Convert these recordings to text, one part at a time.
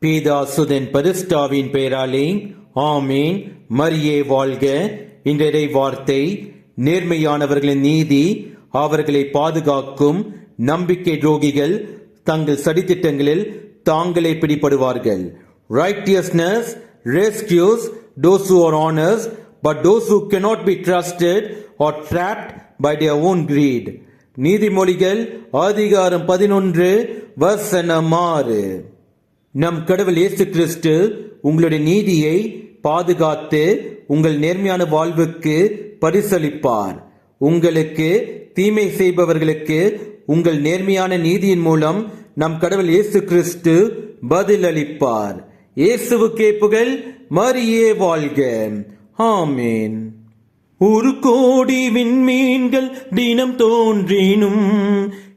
பீதாசுதன் பரிஸ்டாவின் பெயராலே ஆமேன். மரியே வாழ்க. இன்றைய வார்த்தை நேர்மையானவர்களின் நீதி அவர்களை பாதுகாக்கும் நம்பிக்கை துரோகிகள் தங்கள் சதித்திட்டங்களில் தாங்களே பிடிபடுவார்கள். Righteousness rescues those are are but but those who cannot be trusted are trapped by their own நீதிமொழிகள் அதிகாரம் பதினொன்று வசனம் ஆறு நம் கடவுள் இயேசு கிறிஸ்து உங்களுடைய நீதியை பாதுகாத்து உங்கள் நேர்மையான வாழ்வுக்கு பரிசளிப்பார். உங்களுக்கு தீமை செய்பவர்களுக்கு உங்கள் நேர்மையான நீதியின் மூலம் நம் கடவுள் இயேசு கிறிஸ்து பதிலளிப்பார். இயேசுவுக்கே புகழ் மரியே வாழ்க. ஆமேன். ஒரு கோடி விண்மீன்கள் தினம் தோன்றினும்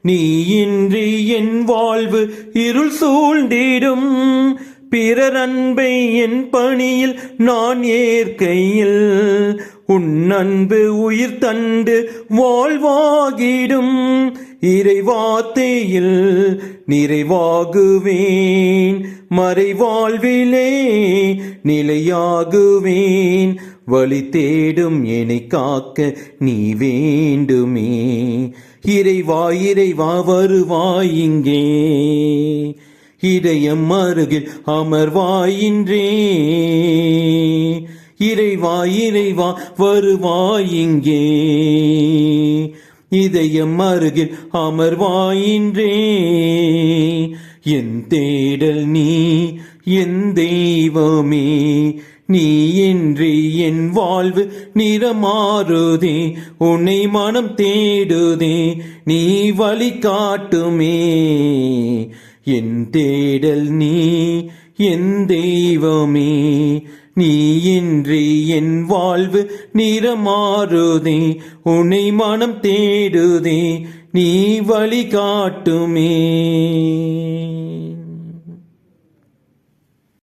நீ இன்றி என் வாழ்வு இருள் சூழ்ந்திடும். பிறர் அன்பை என் பணியில் நான் ஏற்கையில். உன் அன்பு உயிர் தண்டு வாழ்வாகிடும். இறைவாத்தையில் நிறைவாகுவேன். மறைவாழ்விலே நிலையாகுவேன். வழி தேடும் என்னை காக்க நீ வேண்டுமே. இறைவா இறைவா வருவாய் இங்கே. இதயம் அருகில் அமர்வாயின்றே இறைவா இறைவா வருவாயிங்கே இதயம் அருகில் அமர்வாயின்றே என் தேடல் நீ என் தெய்வமே நீ இன்றி என் வாழ்வு நிறமாறுதே உன்னை மனம் தேடுதே நீ வழி காட்டுமே. என் தேடல் நீ என் தெய்வமே நீ இன்றி என் வாழ்வு நிறமாறுதே உன்னை மனம் தேடுதே நீ வழி காட்டுமே.